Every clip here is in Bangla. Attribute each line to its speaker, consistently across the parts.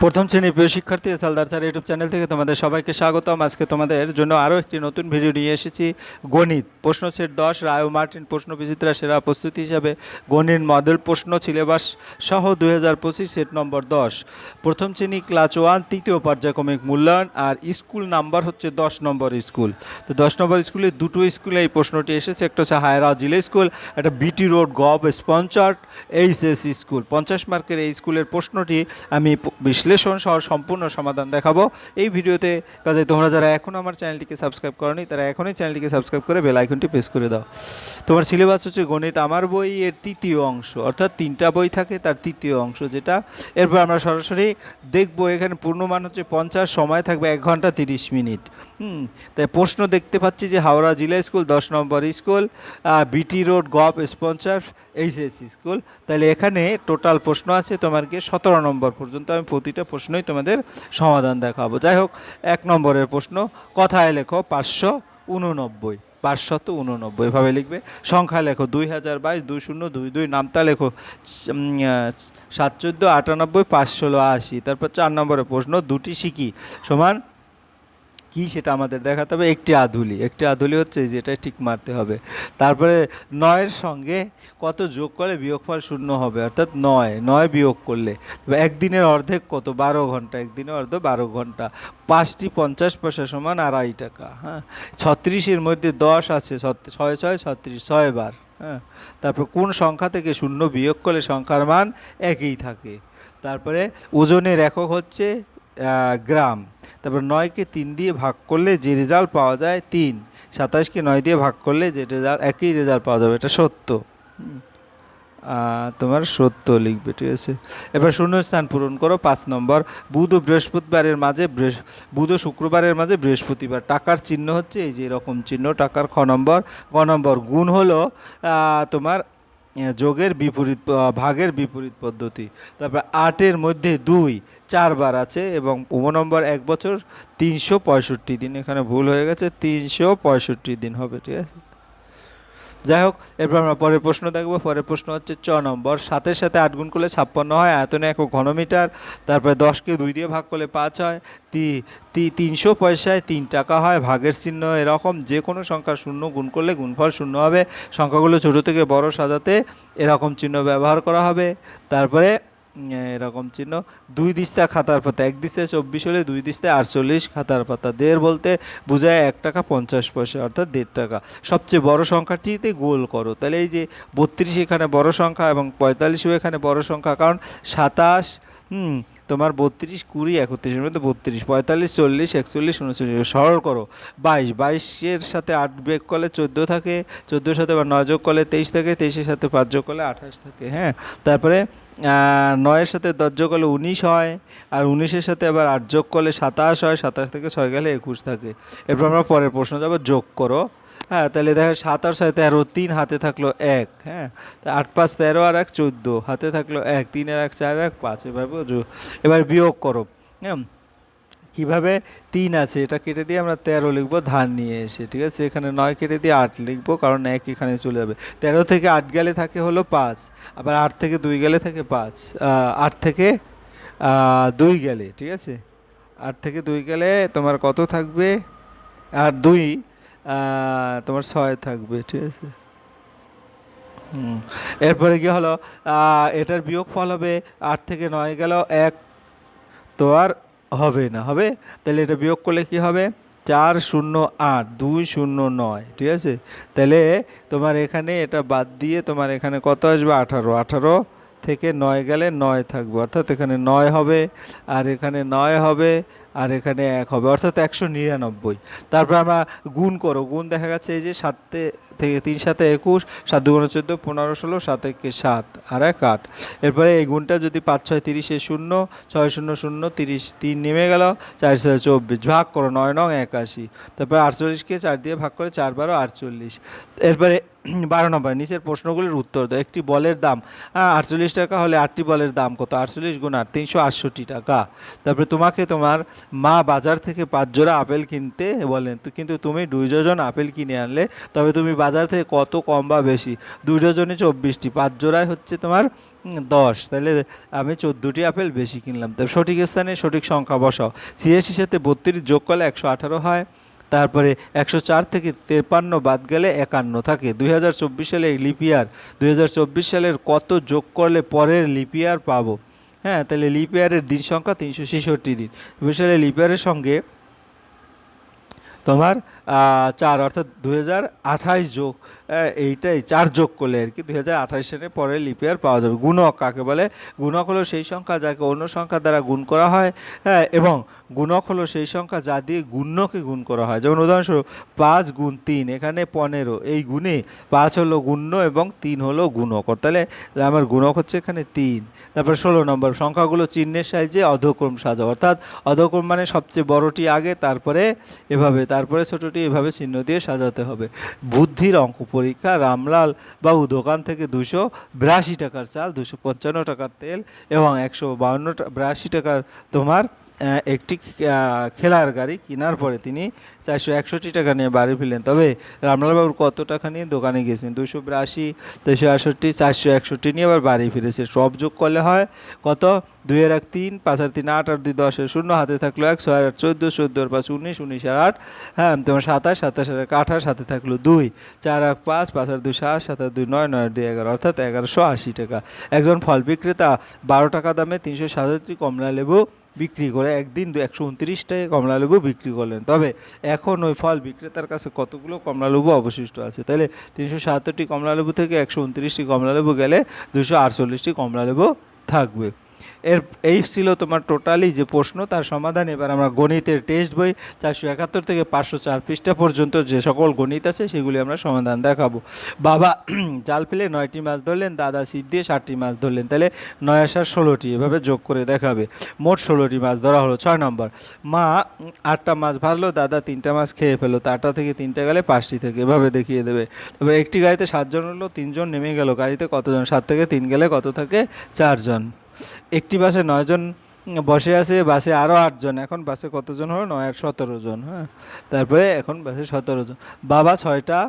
Speaker 1: প্রথম শ্রেণির প্রিয় শিক্ষার্থী সালদার স্যার ইউটিউব চ্যানেল থেকে তোমাদের সবাইকে স্বাগতম। আজকে তোমাদের জন্য আরও একটি নতুন ভিডিও নিয়ে এসেছি। গণিত, প্রশ্ন সেট দশ, রায় মার্টিন প্রশ্ন বিচিত্রা সেরা প্রস্তুতি হিসাবে গণিত মডেল প্রশ্ন সিলেবাস সহ দুই হাজার পঁচিশ সেট নম্বর দশ। প্রথম শ্রেণি ক্লাস ওয়ান, তৃতীয় পর্যায়ক্রমিক মূল্যায়ন আর স্কুল নাম্বার হচ্ছে দশ নম্বর স্কুল। তো দশ নম্বর স্কুলে দুটো স্কুলে এই প্রশ্নটি এসেছে, একটা হচ্ছে হায়রা জিলা স্কুল, একটা BT road gov sponsored HS school. পঞ্চাশ মার্কের এই স্কুলের প্রশ্নটি আমি প- বিশ্লেষণ সহ সম্পূর্ণ সমাধান দেখাবো। এই ভিডিওতে কাজে তোমরা যারা এখন আমার চ্যানেলটিকে সাবস্ক্রাইব করনি, তারা এখনই চ্যানেলটিকে সাবস্ক্রাইব করে বেল আইকনটি প্রেস করে দাও। তোমার সিলেবাস হচ্ছে গণিত। আমার বই এর তৃতীয় অংশ, অর্থাৎ তিনটা বই থাকে তার তৃতীয় অংশ যেটা। এরপর আমরা সরাসরি দেখব এখানে পূর্ণমান হচ্ছে পঞ্চাশ, সময় থাকবে এক ঘণ্টা তিরিশ মিনিট। হুম, তাই প্রশ্ন দেখতে পাচ্ছি যে হাওড়া জিলা স্কুল, দশ number school BT road gov sponsor HS school তাহলে এখানে টোটাল প্রশ্ন আছে তোমাকে সতেরো নম্বর পর্যন্ত আমি প্রতিটা প্রশ্নই তোমাদের সমাধান দেখাবো। যাই হোক, এক নম্বরের প্রশ্ন, কথায় লেখো পাঁচশো উননব্বই, পাঁচশত উননব্বই, এভাবে লিখবে। সংখ্যা লেখো দুই হাজার বাইশ, দুই শূন্য, দুই দুই নামতা লেখো সাত চোদ্দ, আটানব্বই পাঁচ ষোলো আশি, তারপর চার নম্বরের প্রশ্ন, দুটি শিখি সমান কি সেটা আমাদের দেখাতে হবে? একটি আধুলি। একটি আধুলি হচ্ছে যেটা ঠিক মারতে হবে। তারপরে নয়ের সঙ্গে কত যোগ করলে বিয়োগফল শূন্য হবে? অর্থাৎ নয়। নয় বিয়োগ করলে একদিনের অর্ধেক কত? বারো ঘণ্টা। একদিনের অর্ধ বারো ঘণ্টা। পাঁচটি পঞ্চাশ পয়সা সমান আড়াই টাকা। হ্যাঁ? ছত্রিশের মধ্যে দশ আছে। ছয় ছয়, ছত্রিশ, ছয় বার। হ্যাঁ? তারপর কোন সংখ্যা থেকে শূন্য বিয়োগ করলে সংখ্যার মান একই থাকে? তারপরে ওজনের একক হচ্ছে গ্রাম। তারপর নয়কে তিন দিয়ে ভাগ করলে যে রেজাল্ট পাওয়া যায় তিন। সাতাশকে নয় দিয়ে ভাগ করলে যে রেজাল্ট একই রেজাল্ট পাওয়া যাবে, এটা সত্য। তোমার সত্য লিখবে, ঠিক আছে? এবার শূন্যস্থান পূরণ করো, পাঁচ নম্বর। বুধ ও বৃহস্পতিবারের মাঝে বুধ ও শুক্রবারের মাঝে বৃহস্পতিবার। টাকার চিহ্ন হচ্ছে এই যে এরকম চিহ্ন, টাকার খ নম্বর। ক নম্বর গুণ হলো তোমার যোগের বিপরীত ভাগের বিপরীত পদ্ধতি। তারপর আটের মধ্যে দুই, চারবার আছে এবং উম, নম্বর এক বছর তিনশো পঁয়ষট্টি দিন। এখানে ভুল হয়ে গেছে, তিনশো পঁয়ষট্টি দিন হবে, ঠিক আছে? যাই হোক এরপর আমরা পরের প্রশ্ন দেখব। পরের প্রশ্ন হচ্ছে চ নম্বর। সাতের সাথে আট গুণ করলে ছাপ্পান্ন হয়। আয়তনে এক ঘনমিটার। তারপরে দশকে দুই দিয়ে ভাগ করলে পাঁচ হয়। তি, তি- তিনশো পয়সায় তিন টাকা হয়। ভাগের চিহ্ন এরকম। যে কোনো সংখ্যা শূন্য গুণ করলে গুণফল শূন্য হবে। সংখ্যাগুলো ছোটো থেকে বড় সাজাতে এরকম চিহ্ন ব্যবহার করা হবে। তারপরে এরকম চিহ্ন। দুই দিস্তা খাতার পাতা, এক দিস্তায় চব্বিশ হলে দুই দিস্তায় আটচল্লিশ খাতার পাতা। দেড় বলতে বোঝায় এক টাকা পঞ্চাশ পয়সা, অর্থাৎ দেড় টাকা। সবচেয়ে বড় সংখ্যাটিতে গোল করো। তাহলে এই যে বত্রিশ এখানে বড় সংখ্যা এবং পঁয়তাল্লিশও এখানে বড় সংখ্যা, কারণ সাতাশ, হুম, তোমার বত্রিশ, কুড়ি একত্রিশের মধ্যে বত্রিশ, পঁয়তাল্লিশ, চল্লিশ, একচল্লিশ, উনচল্লিশ, সরল করো। বাইশ, বাইশের সাথে আট ব্রেক করলে চোদ্দ থাকে, চোদ্দোর সাথে আবার নয় যোগ করলে তেইশ থাকে, তেইশের সাথে পাঁচ যোগ করলে আঠাশ থাকে হ্যাঁ? তারপরে নয়ের সাথে দশ যোগ করলে উনিশ হয়, আর উনিশের সাথে আবার আট যোগ করলে সাতাশ হয়, সাতাশ থেকে ছয় গেলে একুশ থাকে। এরপর আমরা পরের প্রশ্ন যাব, যোগ করো। হ্যাঁ তাহলে দেখো সাত আর ছয় তেরো, তিন, হাতে থাকল এক হ্যাঁ। তা আট, পাঁচ, তেরো আর এক, চোদ্দ, হাতে থাকল এক, তিন আর এক, চার এক, পাঁচ এভাবে এবার বিয়োগ করো হ্যাঁ। কীভাবে তিন আছে? এটা কেটে দিয়ে আমরা তেরো লিখব ধান নিয়ে এসে, ঠিক আছে? এখানে নয় কেটে দিয়ে আট লিখব, কারণ এক এখানে চলে যাবে। তেরো থেকে আট গেলে থাকে হলো পাঁচ, আবার আট থেকে দুই গেলে থাকে পাঁচ আট থেকে দুই গেলে, ঠিক আছে? আট থেকে দুই গেলে তোমার কত থাকবে? আর দুই তোমার ছয় থাকবে, ঠিক আছে? এরপরে কি হলো? এটার বিয়োগ ফল হবে, আট থেকে নয় গেল এক, তো আর হবে না, হবে? তাহলে এটা বিয়োগ করলে কি হবে? চার শূন্য আট, দুই শূন্য নয়, ঠিক আছে? তাহলে তোমার এখানে এটা বাদ দিয়ে তোমার এখানে কত আসবে? আঠারো। আঠারো থেকে নয় গেলে নয় থাকবে, অর্থাৎ এখানে নয় হবে, আর এখানে নয় হবে, আর এখানে এক হবে, অর্থাৎ একশো নিরানব্বই। তারপর আমরা গুণ করো। গুণ দেখা গেছে এই যে সাতে থেকে তিন সাতে একুশ, সাত দুগুণ চোদ্দ, পনেরো ষোলো, সাত একে সাত, আর এক আট। এরপরে এই গুণটা যদি পাঁচ ছয় তিরিশে শূন্য, ছয় শূন্য শূন্য, তিরিশ তিন নেমে গেল, চার ছয় চব্বিশ, ভাগ করো নয় নং একাশি। তারপরে আটচল্লিশকে চার দিয়ে ভাগ করে চার বারো, আটচল্লিশ। এরপরে বারো নম্বর, নিচের প্রশ্নগুলির উত্তর দাও। একটি বলের দাম আটচল্লিশ টাকা হলে আটটি বলের দাম কত? আটচল্লিশ গুণ আট, তিনশো আটষট্টি টাকা। তারপরে তোমাকে তোমার মা বাজার থেকে পাঁচ জোড়া আপেল কিনতে বলেন। কিন্তু তুমি দুই ডজন আপেল কিনে আনলে, তবে তুমি বাজার থেকে কত কম বা বেশি? দুই ডজনে চব্বিশটি। পাঁচ জোড়ায় হচ্ছে তোমার দশ। তাহলে আমি চোদ্দোটি আপেল বেশি কিনলাম। তার সঠিক স্থানে সঠিক সংখ্যা বসাও। ছিয়াশির সাথে বত্রিশ যোগ করলে একশো আঠারো হয়। তারপরে একশো চার থেকে তেপান্ন বাদ গেলে একান্ন থাকে। দুই হাজার চব্বিশ সালে লিপিয়ার দুই হাজার চব্বিশ সালের কত যোগ করলে পরের লিপিয়ার পাবো? হ্যাঁ তাহলে লিপিয়ারের দিন সংখ্যা তিনশো ছেষট্টি দিন। চব্বিশ সালে লিপিয়ারের সঙ্গে তোমার চার, অর্থাৎ দু হাজার যোগ এইটাই, চার যোগ করলে আর কি দু হাজার আঠাইশ সালে পরে লিপিয়ার পাওয়া যাবে। গুণক কাকে বলে? গুণক হলো সেই সংখ্যা যাকে অন্য সংখ্যা দ্বারা গুণ করা হয় হ্যাঁ এবং গুণক হলো সেই সংখ্যা যা দিয়ে গুণ্যকে গুণ করা হয়। যেমন উদাহরণস্বরূপ, পাঁচ গুণ তিন, এখানে পনেরো। এই গুণে পাঁচ হলো গুণ্য এবং তিন হলো গুণক। তাহলে আমার গুণক হচ্ছে এখানে তিন। তারপর ষোলো নম্বর, সংখ্যাগুলো চিহ্নের সাহায্যে অধক্রম সাজা অর্থাৎ অধক্রম মানে সবচেয়ে বড়টি আগে, তারপরে এভাবে, তারপরে ছোটটি এভাবে চিহ্ন দিয়ে সাজাতে হবে। বুদ্ধির অঙ্ক পরীক্ষা, রামলাল বাবু দোকান থেকে দুশো বিরাশি টাকার চাল, দুশো পঞ্চান্ন টাকার তেল এবং একশো বাউন্ন বিরাশি টাকার তোমার একটি খেলার গাড়ি কেনার পরে তিনি চারশো একষট্টি টাকা নিয়ে বাড়ি ফিরলেন। তবে রামলালবাবুর কত টাকা নিয়ে দোকানে গেছেন দুশো বিরাশি দুশো আটষট্টি, চারশো একষট্টি নিয়ে আবার বাড়ি ফিরেছে। সব যোগ করলে হয় কত? দুই এক তিন, পাঁচ আর তিন আট আর দুই দশ শূন্য, হাতে থাকল এক, ছয় আট চোদ্দ চোদ্দোর পাঁচ উনিশ উনিশ আর আট। হ্যাঁ তোমার সাতাশ সাতাশ আর এক, আঠাশ, হাতে থাকল দুই। চার আর পাঁচ পাঁচ আর দুই সাত সাত আর দুই নয় নয় দুই এগারো, অর্থাৎ এগারোশো আশি টাকা। একজন ফল বিক্রেতা বারো টাকা দামে তিনশো সাতাশটি কমলা লেবু বিক্রি করে একদিন একশো উনত্রিশ টাকায় কমলালেবু বিক্রি করলেন। তবে এখন ওই ফল বিক্রেতার কাছে কতগুলো কমলালেবু অবশিষ্ট আছে? তাহলে তিনশো সাতাত্তরটি কমলালেবু থেকে একশো উনত্রিশটি কমলালেবু গেলে দুশো আটচল্লিশটি কমলালেবু থাকবে। এর, এই ছিল তোমার টোটালি যে প্রশ্ন, তার সমাধান। এবার আমরা গণিতের টেস্ট বই, চারশো একাত্তর থেকে পাঁচশো চার পৃষ্ঠা পর্যন্ত যে সকল গণিত আছে, সেগুলি আমরা সমাধান দেখাবো। বাবা, জাল ফেলে নয়টি মাছ ধরলেন, দাদা ছিপ দিয়ে ষাটটি মাছ ধরলেন। তাহলে নয় আসার ষোলোটি, এভাবে যোগ করে দেখাবে। মোট ষোলোটি মাছ ধরা হলো। ছয় নম্বর, মা, আটটা মাছ ভারলো দাদা তিনটা মাছ খেয়ে ফেলো তা আটটা থেকে তিনটা গেলে পাঁচটি থেকে, এভাবে দেখিয়ে দেবে। তবে একটি গাড়িতে সাতজন হলো তিনজন নেমে গেল। গাড়িতে কতজন? সাত থেকে তিন গেলে কত থাকে? চারজন। একটি বাসে নয়জন বসে আছে, বাসে আরও আটজন। এখন বাসে কতজন হলো? নয় সতেরো জন হ্যাঁ? তারপরে এখন বাসে সতেরো জন। বাবা ছয়টা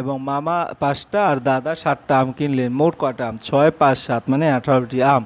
Speaker 1: এবং মামা পাঁচটা, আর দাদা সাতটা আম কিনলেন। মোট কটা আম? ছয়, পাঁচ, সাত মানে আঠারোটি আম।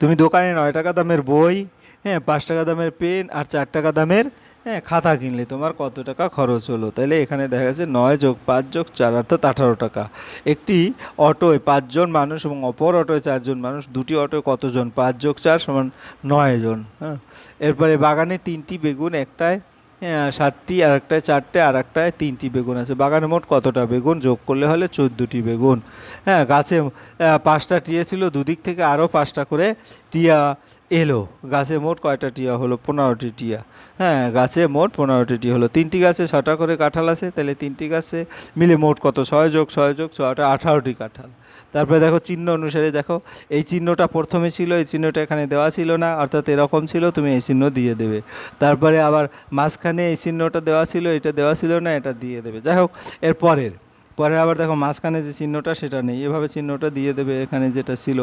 Speaker 1: তুমি দোকানে নয় টাকা দামের বই হ্যাঁ পাঁচ টাকা দামের পেন, আর চার টাকা দামের হ্যাঁ খাতা কিনলে তোমার কত টাকা খরচ হলো? তাহলে এখানে দেখা যাচ্ছে নয় যোগ পাঁচ যোগ চার অর্থাৎ আঠারো টাকা। একটি অটোয় পাঁচজন মানুষ এবং অপর অটোয় চারজন মানুষ, দুটি অটোয় কতজন? পাঁচ যোগ চার সমান নয় জন হ্যাঁ। এরপরে বাগানে তিনটি বেগুন, একটায় হ্যাঁ, ষাটটি আর একটায় চারটে আর একটায় তিনটি বেগুন আছে। বাগানে মোট কতটা বেগুন? যোগ করলে হলে চোদ্দোটি বেগুন। হ্যাঁ গাছে পাঁচটা টিয়া ছিল দুদিক থেকে আরও পাঁচটা করে টিয়া এলো। গাছে মোট কয়টা টিয়া হলো? পনেরোটি টিয়া। হ্যাঁ গাছে মোট পনেরোটি টিয়া হলো। তিনটি গাছে ছটা করে কাঁঠাল আছে তাহলে তিনটি গাছে মিলে মোট কত? ছয় যোগ ছয় যোগ ছয়টা আঠারোটি কাঁঠাল। তারপরে দেখো চিহ্ন অনুসারে দেখো, এই চিহ্নটা প্রথমে ছিল, এই চিহ্নটা এখানে দেওয়া ছিল না, অর্থাৎ এরকম ছিল, তুমি এই চিহ্ন দিয়ে দেবে। তারপরে আবার মাঝখানে এই চিহ্নটা দেওয়া ছিল, এটা দেওয়া ছিল না, এটা দিয়ে দেবে। যাই হোক, এর পরের। পরে আবার দেখো মাঝখানে যে চিহ্নটা, সেটা নেই। এভাবে চিহ্নটা দিয়ে দেবে এখানে যেটা ছিল।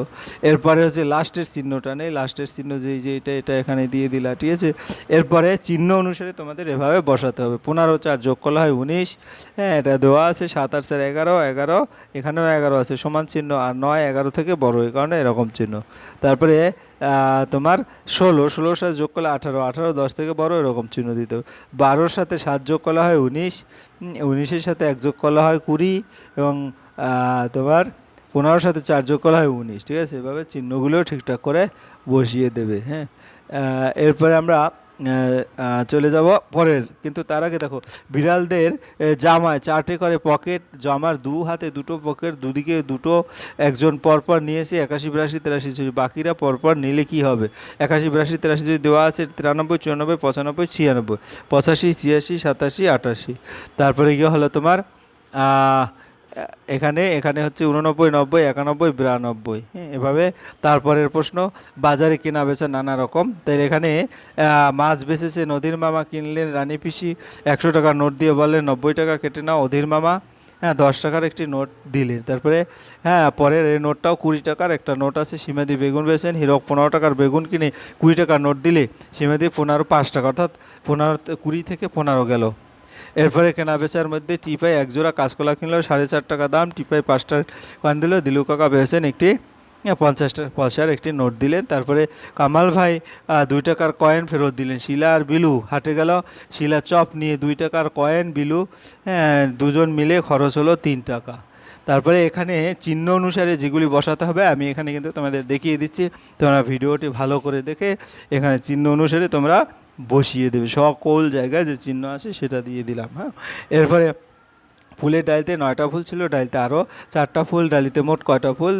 Speaker 1: এরপরে হচ্ছে লাস্টের চিহ্নটা নেই। লাস্টের চিহ্ন যে যে এটা এটা এখানে দিয়ে দিলা, ঠিক আছে? এরপরে চিহ্ন অনুসারে তোমাদের এভাবে বসাতে হবে। পনেরো, চার যোগ করলে হয় উনিশ। হ্যাঁ এটা দেওয়া আছে সাত, আট, চার, এগারো এগারো, এখানেও এগারো আছে। সমান চিহ্ন আর নয়, এগারো থেকে বড়, এই কারণে এরকম চিহ্ন। তারপরে তোমার ষোলো, ষোলোর সাথে যোগ করলে আঠারো আঠারো, দশ থেকে বড় এরকম চিহ্ন দিতে হবে। বারোর সাথে সাত যোগ করলে হয় উনিশ। উনিশের সাথে এক যোগ করা হয় কুড়ি এবং তোমার পনেরোর সাথে চার যোগ করা হয় উনিশ, ঠিক আছে? এভাবে চিহ্নগুলোও ঠিকঠাক করে বসিয়ে দেবে হ্যাঁ? এরপরে আমরা চলে যাব পরের। কিন্তু তার আগে দেখো, বিড়ালদের জামায় চারটে করে পকেট, জামার দু হাতে দুটো পকেট, দুদিকে দুটো, একজন পরপর নিয়েছে একাশি, বিরাশি, তেরাশি চুরাশি বাকিরা পরপর নিলে কি হবে? একাশি, বিরাশি, তেরাশি যদি দেওয়া আছে, তিরানব্বই, চুরানব্বই, পঁচানব্বই, ছিয়ানব্বই, পঁচাশি, ছিয়াশি, সাতাশি, আটাশি। তারপরে গিয়ে হলো তোমার? এখানে এখানে হচ্ছে উননব্বই, নব্বই, একানব্বই, বিরানব্বই। হ্যাঁ এভাবে তারপরের প্রশ্ন, বাজারে কেনা, বেচা, নানা রকম। তাই এখানে মাছ বেচেছে নদীর মামা, কিনলেন রানী পিসি, একশো টাকার নোট দিয়ে বললেন, নব্বই টাকা কেটে নাও, অধীর মামা। হ্যাঁ দশ টাকার একটি নোট দিলেন। তারপরে হ্যাঁ পরের এই নোটটাও কুড়ি টাকার, একটা নোট আছে, সীমাদি বেগুন বেছেন হিরক পনেরো টাকার বেগুন কিনে কুড়ি টাকার নোট দিলে, সীমাদি পনেরো, পাঁচ টাকা, অর্থাৎ পনেরো, কুড়ি থেকে পনেরো গেল। এরপরে কেনা বেচার মধ্যে টিপাই এক জোড়া কাঁচকলা কিনলো, সাড়ে চার টাকা দাম। টিপাই পাঁচটা কয়েন দিল, দিলু কাকা পেয়েছেন একটি পঞ্চাশ পয়সার একটি নোট দিলেন। তারপরে কামাল ভাই দুই টাকার কয়েন ফেরত দিলেন। শিলা আর বিলু হাটে গেল। শিলা চপ নিয়ে দুই টাকার কয়েন, বিলু দুজন মিলে খরচ হলো তিন টাকা। তারপরে এখানে চিহ্ন অনুসারে যেগুলি বসাতে হবে, আমি এখানে কিন্তু তোমাদের দেখিয়ে দিচ্ছি। তোমরা ভিডিওটি ভালো করে দেখে এখানে চিহ্ন অনুসারে তোমরা বসিয়ে দেবে। সকল জায়গায় যে চিহ্ন আছে সেটা দিয়ে দিলাম হ্যাঁ। এরপরে ফুলের ডালিতে নয়টা ফুল ছিল, ডালিতে আরও চারটা ফুল, ডালিতে মোট কয়টা ফুল?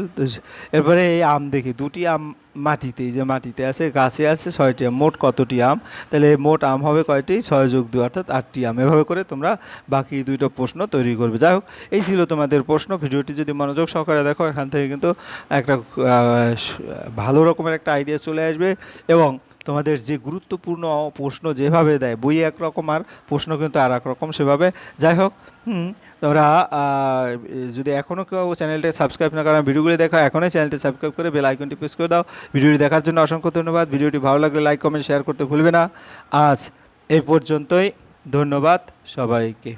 Speaker 1: এরপরে এই আম দেখি, দুটি আম মাটিতে যে মাটিতে আছে, গাছে আছে ছয়টি আম, মোট কতটি আম? তাহলে মোট আম হবে কয়টি? ছয় যোগ দুই, অর্থাৎ আটটি আম। এভাবে করে তোমরা বাকি দুইটা প্রশ্ন তৈরি করবে। যাই হোক, এই ছিল তোমাদের প্রশ্ন। ভিডিওটি যদি মনোযোগ সহকারে দেখো, এখান থেকে কিন্তু একটা ভালো রকমের একটা আইডিয়া চলে আসবে এবং তোমাদের যে গুরুত্বপূর্ণ প্রশ্ন যেভাবে দেয়, বই একরকম আর প্রশ্ন কিন্তু আর এক রকম সেভাবে। যাই হোক তোমরা যদি এখনও কেউ চ্যানেলটা সাবস্ক্রাইব না করেন ভিডিওগুলি দেখো, এখনই চ্যানেলটি সাবস্ক্রাইব করে বেল আইকনটি প্রেস করে দাও। ভিডিওটি দেখার জন্য অসংখ্য ধন্যবাদ। ভিডিওটি ভালো লাগলে লাইক, কমেন্ট, শেয়ার করতে ভুলবে না। আজ এই পর্যন্তই। ধন্যবাদ সবাইকে।